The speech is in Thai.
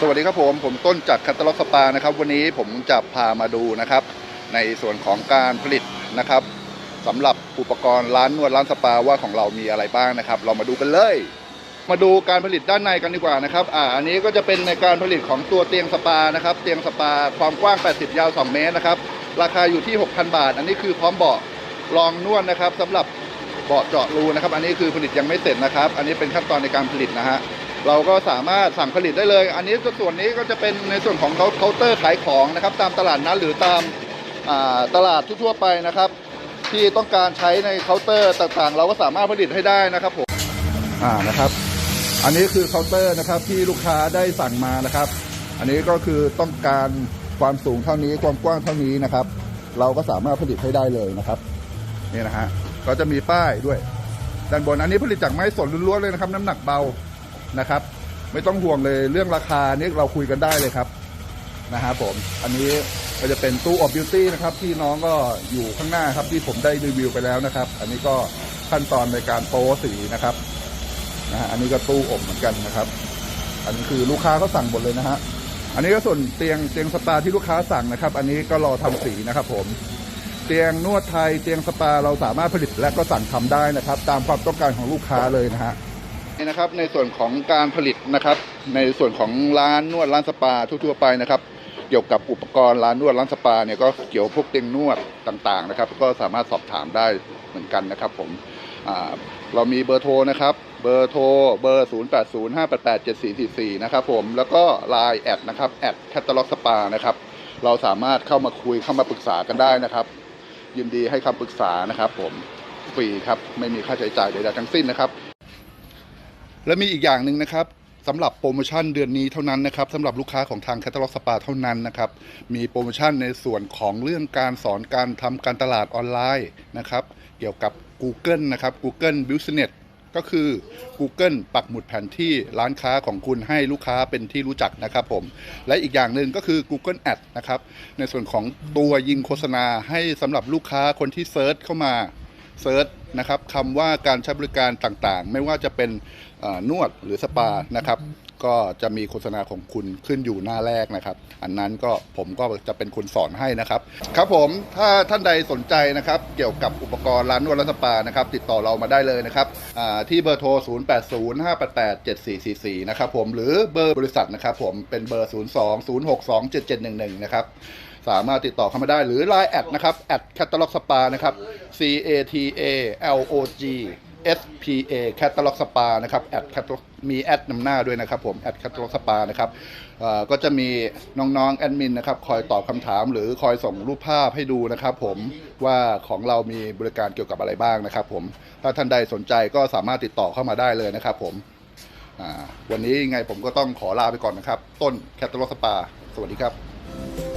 สวัสดีครับผมผมต้นจากคัตล็อกสปานะครับ วันนี้ผมจะพามาดูนะครับ ในส่วนของการผลิตนะครับสำหรับอุปกรณ์ร้านนวดร้านสปาว่าของเรามีอะไรบ้างนะครับ เรามาดูกันเลย มาดูการผลิตด้านในกันดีกว่านะครับอ่าอันนี้ก็จะเป็นในการผลิตของตัวเตียงสปานะครับ เตียงสปาความกว้าง 80 ยาว 2 เมตรนะครับราคาอยู่ที่ 6,000 บาท อันนี้คือพร้อมเบาะรองนวดนะครับสำหรับเบาะเจาะรูนะครับ อันนี้คือผลิตยังไม่เสร็จนะครับ อันนี้เป็นขั้นตอนในการผลิตนะฮะ เราก็สามารถสั่งผลิตได้เลย อันนี้ส่วนนี้ก็จะเป็นในส่วนของเคาน์เตอร์ขายของนะครับ ตามตลาดนัดหรือตามาตลาดทั่วไปนะครับ ที่ต้องการใช้ในเคาน์เตอร์ต่างๆ เราก็สามารถผลิตให้ได้นะครับผมอ่านะครับ อันนี้คือเคาน์เตอร์นะครับที่ลูกค้าได้สั่งมานะครับ อันนี้ก็คือต้องการความสูงเท่านี้ความกว้างเท่านี้นะครับ เราก็สามารถผลิตให้ได้เลยนะครับนี่นะฮะก็จะมีป้ายด้วยด้านบนอันนี้ผลิตจากไม้สนล้วนๆเลยนะครับ น้ำหนักเบา นะครับ ไม่ต้องห่วงเลยเรื่องราคานี่เราคุยกันได้เลยครับนะฮะผมอันนี้ก็จะเป็นตู้ออบบิวตี้นะครับที่น้องก็อยู่ข้างหน้าครับที่ผมได้รีวิวไปแล้วนะครับ อันนี้ก็ขั้นตอนในการโป๊สีนะครับนะฮะอันนี้ก็ตู้อบเหมือนกันนะครับ อันนี้คือลูกค้าเขาสั่งหมดเลยนะฮะอันนี้ก็ส่วนเตียงเตียงสปาที่ลูกค้าสั่งนะครับ อันนี้ก็รอทำสีนะครับ ผม เตียงนวดไทยเตียงสปาเราสามารถผลิตและก็สั่งทำได้นะครับ ตามความต้องการของลูกค้าเลยนะฮะ นี่นะครับในส่วนของการผลิตนะครับ ในส่วนของร้านนวดร้านสปาทั่วๆไปนะครับ เกี่ยวกับอุปกรณ์ร้านนวดร้านสปาเนี่ยก็เกี่ยวพวกเตียงนวดต่างๆนะครับ ก็สามารถสอบถามได้เหมือนกันนะครับ ผมเรามีเบอร์โทรนะครับ เบอร์โทรเบอร์ 0 8 0 5 8 8 7 4 4 4 นะครับผมแล้วก็ Line แอดนะครับแอดแคตตาล็อกสปานะครับ เราสามารถเข้ามาคุยเข้ามาปรึกษากันได้นะครับ ยินดีให้คำปรึกษานะครับ ผมฟรีครับ ไม่มีค่าใช้จ่ายใดๆทั้งสิ้นนะครับ และมีอีกอย่างหนึ่งนะครับสำหรับโปรโมชั่นเดือนนี้เท่านั้นนะครับสำหรับลูกค้าของทางแคตตาล็อกสปาเท่านั้นนะครับมีโปรโมชั่นในส่วนของเรื่องการสอนการทำการตลาดออนไลน์นะครับเกี่ยวกับ Google นะครับ Google Business ก็คือ Google ปักหมุดแผนที่ร้านค้าของคุณให้ลูกค้าเป็นที่รู้จักนะครับผม และอีกอย่างหนึ่งก็คือ Google Ad นะครับ ในส่วนของตัวยิงโฆษณาให้สำหรับลูกค้าคนที่เซิร์ชเข้ามาเซิร์ชนะครับคำว่าการใช้บริการต่างๆ ไม่ว่าจะเป็น นวดหรือสปานะครับก็จะมีโฆษณาของคุณขึ้นอยู่หน้าแรกนะครับ อันนั้นก็ผมก็จะเป็นคนสอนให้นะครับ ครับผมถ้าท่านใดสนใจนะครับ เกี่ยวกับอุปกรณ์ร้านนวดและสปานะครับ ติดต่อเรามาได้เลยนะครับที่เบอร์โทร 0805887444 นะครับผมหรือเบอร์บริษัทนะครับผมเป็นเบอร์ 02-062-7711 นะครับ สามารถติดต่อเข้ามาได้หรือ Line แอดนะครับแอดแคตตาล็อกสปานะครับ C A T A L O G S P A แคตตาล็อกสปานะครับแอดมีแอดนำหน้าด้วยนะครับผมแอดแคตตาล็อกสปานะครับก็จะมีน้องๆแอดมินนะครับคอยตอบคำถามหรือคอยส่งรูปภาพให้ดูนะครับผมว่าของเรามีบริการเกี่ยวกับอะไรบ้างนะครับผมถ้าท่านใดสนใจก็สามารถติดต่อเข้ามาได้เลยนะครับผมวันนี้ยังไงผมก็ต้องขอลาไปก่อนนะครับ ต้นแคตตาล็อกสปาสวัสดีครับ